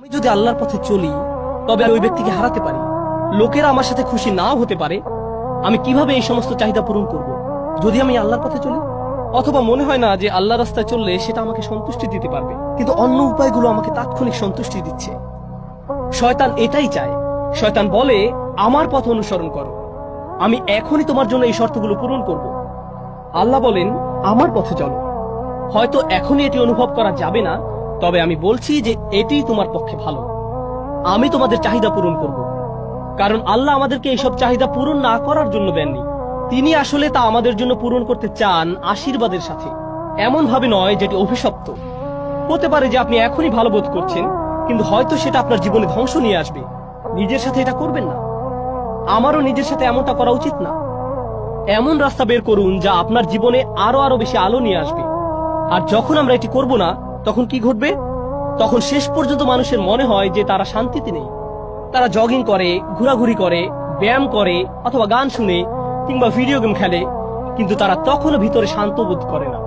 আমি যদি আল্লাহর পথে চলি, তবে আমি ওই ব্যক্তিকে হারাতে পারি। লোকেরা আমার সাথে খুশি নাও হতে পারে। আমি কীভাবে এই সমস্ত চাহিদা পূরণ করব? যদি আমি আল্লাহর পথে চলি? অথবা মনে হয় না যে আল্লাহ রাস্তায় চললে সেটা আমাকে সন্তুষ্টি দিতে পারবে। কিন্তু অন্য উপায়গুলো আমাকে তাৎক্ষণিক সন্তুষ্টি দিচ্ছে। শয়তান এটাই চায়। শয়তান বলে, আমার পথ অনুসরণ করো। আমি এখনই তোমার জন্য এই শর্তগুলো পূরণ করব। আল্লাহ বলেন, আমার পথে চলো। হয়তো এখনই এটি অনুভব করা যাবে না তবে আমি বলছি যে এটিই তোমার পক্ষে ভালো। আমি তোমাদের চাহিদা পূরণ করব। কারণ আল্লাহ আমাদেরকে এইসব চাহিদা পূরণ না করার জন্য দেননি। তিনি আসলে তা আমাদের জন্য পূরণ করতে চান আশীর্বাদের সাথে। এমন ভাবে নয় যেটি অভিশপ্ত। হতে পারে যে আপনি এখনই ভালো বোধ করছেন, কিন্তু হয়তো সেটা আপনার জীবনে ধ্বংস নিয়ে আসবে। নিজের সাথে এটা করবেন না। আমারও নিজের সাথে এমনটা করা উচিত না। এমন রাস্তা বের করুন যা আপনার জীবনে আরও আরও বেশি আলো নিয়ে আসবে। আর যখন আমরা এটি করব না তখন কি ঘটবে? তখন শেষ পর্যন্ত মানুষের মনে হয় যে তারা শান্তিতে নেই। তারা জগিং করে, ঘোরাঘুরি করে, ব্যায়াম করে, অথবা গান শুনে, কিংবা ভিডিও গেম খেলে, কিন্তু তারা তখনও ভিতরে শান্ত বোধ করে না।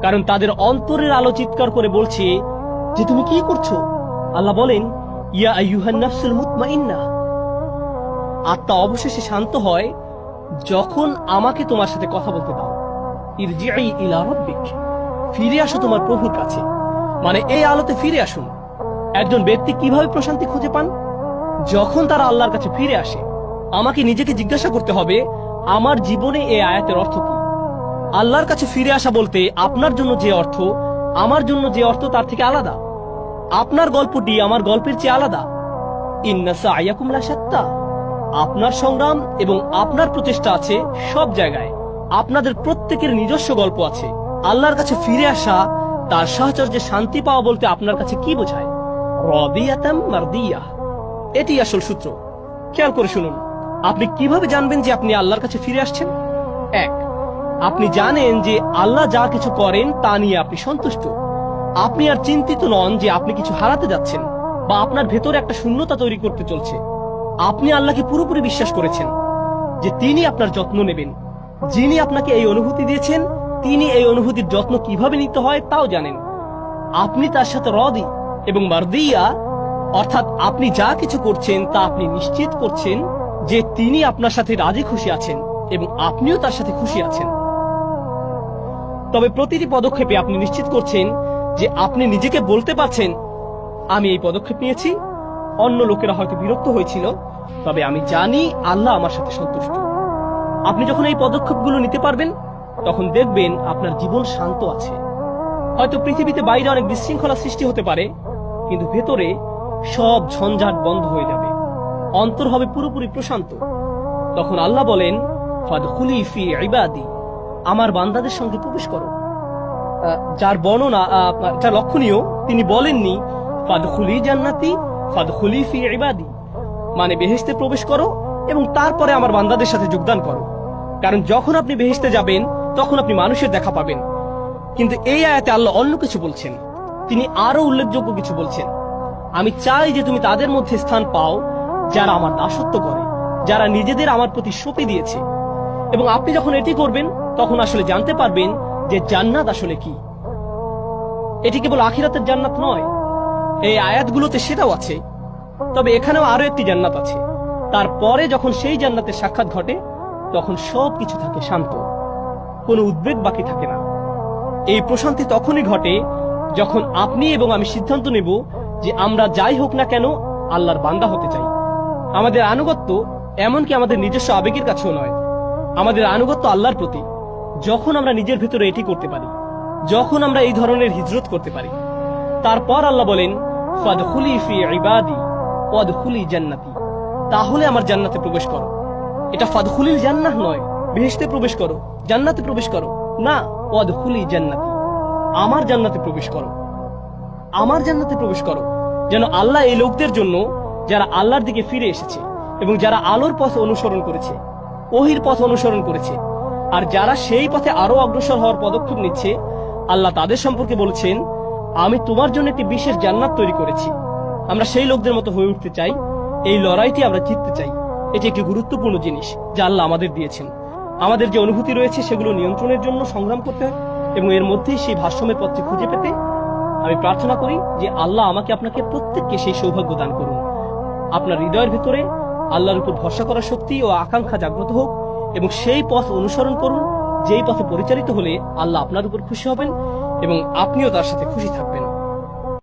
কারণ তাদের অন্তরের আলো চিৎকার করে বলছে, যে তুমি কি করছ? আল্লাহ বলেন, ইয়া আত্মা অবশেষে শান্ত হয়, যখন আমাকে তোমার সাথে কথা বলতে দাও ইরজিই ইলা রাব্বিক। ফিরে আসো তোমার প্রভুর কাছে। মানে এই আলোতে ফিরে আসুন। একজন ব্যক্তি কীভাবে প্রশান্তি খুঁজে পান? যখন তারা আল্লাহর কাছে ফিরে আসে, আমাকে নিজেকে জিজ্ঞাসা করতে হবে, আমার জীবনে এই আয়াতের অর্থ কি? আল্লাহর কাছে ফিরে আসা বলতে আপনার জন্য যে অর্থ, আমার জন্য যে অর্থ তার থেকে আলাদা। আপনার গল্পটি আমার গল্পের চেয়ে আলাদা। ইন্নাসা আপনার সংগ্রাম এবং আপনার প্রচেষ্টা আছে সব জায়গায়। আপনাদের প্রত্যেকের নিজস্ব গল্প আছে। আল্লাহর কাছে ফিরে আসা তার সাহচর্যে শান্তি পাওয়া বলতে আপনার কাছে কি বোঝায়? এটি আসল সূত্র। খেয়াল করে শুনুন। আপনি কীভাবে জানবেন যে আপনি আল্লাহর কাছে ফিরে আসছেন? এক, আপনি জানেন যে আল্লাহ যা কিছু করেন তা নিয়ে আপনি সন্তুষ্ট। আপনি আর চিন্তিত নন যে আপনি কিছু হারাতে যাচ্ছেন বা আপনার ভেতরে একটা শূন্যতা তৈরি করতে চলছে। আপনি আল্লাহকে পুরোপুরি বিশ্বাস করেছেন যে তিনি আপনার যত্ন নেবেন। যিনি আপনাকে এই অনুভূতি দিয়েছেন তিনি এই অনুভূতির যত্ন কীভাবে নিতে হয় তাও জানেন। আপনি তার সাথে রদি এবং মারদিয়া, অর্থাৎ আপনি যা কিছু করছেন তা আপনি নিশ্চিত করছেন যে তিনি আপনার সাথে রাজি খুশি আছেন এবং আপনিও তার সাথে খুশি আছেন। তবে প্রতিটি পদক্ষেপে আপনি নিশ্চিত করছেন যে আপনি নিজেকে বলতে পারছেন, আমি এই পদক্ষেপ নিয়েছি, অন্য লোকেরা হয়তো বিরক্ত হয়েছিল, তবে আমি জানি আল্লাহ আমার সাথে সন্তুষ্ট। আপনি যখন এই পদক্ষেপগুলো নিতে পারবেন তখন দেখবেন আপনার জীবন শান্ত আছে। হয়তো পৃথিবীতে বাইরে অনেক বিশৃঙ্খলা সৃষ্টি হতে পারে কিন্তু ভেতরে সব ঝঞ্ঝাট বন্ধ হয়ে যাবে। অন্তর হবে পুরোপুরি প্রশান্ত। তখন আল্লাহ বলেন আমার বান্দাদের সঙ্গে প্রবেশ করো। যার বর্ণনা আহ, যা লক্ষণীয় তিনি বলেননি ফাদখুলি জান্নাতি ফাদখুলি ফি ইবাদি মানে বেহেস্তে প্রবেশ করো এবং তারপরে আমার বান্দাদের সাথে যোগদান করো। কারণ যখন আপনি বেহেস্তে যাবেন তখন আপনি মানুষের দেখা পাবেন। কিন্তু এই আয়াতে আল্লাহ অন্য কিছু বলছেন। তিনি আরও উল্লেখযোগ্য কিছু বলছেন। আমি চাই যে তুমি তাদের মধ্যে স্থান পাও যারা আমার দাসত্ব করে, যারা নিজেদের আমার প্রতি সঁপে দিয়েছে। এবং আপনি যখন এটি করবেন, তখন আসলে জানতে পারবেন যে জান্নাত আসলে কি। এটি কেবল আখিরাতের জান্নাত নয়, এই আয়াতগুলোতে সেটাও আছে। তবে এখানেও আরও একটি জান্নাত আছে। তারপরে যখন সেই জান্নাতের সাক্ষাৎ ঘটে, তখন সব কিছু থাকে শান্ত। কোনো উদ্বেগ বাকি থাকে না। এই প্রশান্তি তখনই ঘটে যখন আপনি এবং আমি সিদ্ধান্ত নেব যে আমরা যাই হোক না কেন আল্লাহর বান্দা হতে চাই। আমাদের আনুগত্য এমনকি আমাদের নিজস্ব আবেগের কাছেও নয়। আমাদের আনুগত্য আল্লাহর প্রতি, যখন আমরা নিজের ভেতরে এটি করতে পারি, যখন আমরা এই ধরনের হিজরত করতে পারি। তারপর আল্লাহ বলেন জান্নাতি। তাহলে আমার জান্নাতে প্রবেশ করো। এটা ফাদখুলিল জান্নাহ নয় বেহেশতে প্রবেশ করো, জান্নাতে প্রবেশ করো। না ওয়াদখুলি জান্নাতি। আমার জান্নাতে প্রবেশ করো। আমার জান্নাতে প্রবেশ করো। যেন আল্লাহ এই লোকদের জন্য যারা আল্লাহর দিকে ফিরে এসেছে এবং যারা আলোর পথ অনুসরণ করেছে, ওহির পথ অনুসরণ করেছে, আর যারা সেই পথে আরও অগ্রসর হওয়ার পদক্ষেপ নিচ্ছে, আল্লাহ তাদের সম্পর্কে বলছেন, আমি তোমার জন্য একটি বিশেষ জান্নাত তৈরি করেছি। আমরা সেই লোকদের মতো হয়ে উঠতে চাই। এই লড়াইটি আমরা জিততে চাই। এটি একটি গুরুত্বপূর্ণ জিনিস যা আল্লাহ আমাদের দিয়েছেন। আমাদের যে অনুভূতি রয়েছে সেগুলো নিয়ন্ত্রণের জন্য সংগ্রাম করতে হয় এবং এর মধ্যেই সেই ভারসাম্যের পথটি খুঁজে পেতে আমি প্রার্থনা করি যে আল্লাহ আমাকে আপনাকে প্রত্যেককে সেই সৌভাগ্য দান করুন। আপনার হৃদয়ের ভিতরে আল্লাহর উপর ভরসা করার শক্তি ও আকাঙ্ক্ষা জাগ্রত হোক এবং সেই পথ অনুসরণ করুন, যেই পথে পরিচালিত হলে আল্লাহ আপনার উপর খুশি হবেন এবং আপনিও তার সাথে খুশি থাকবেন।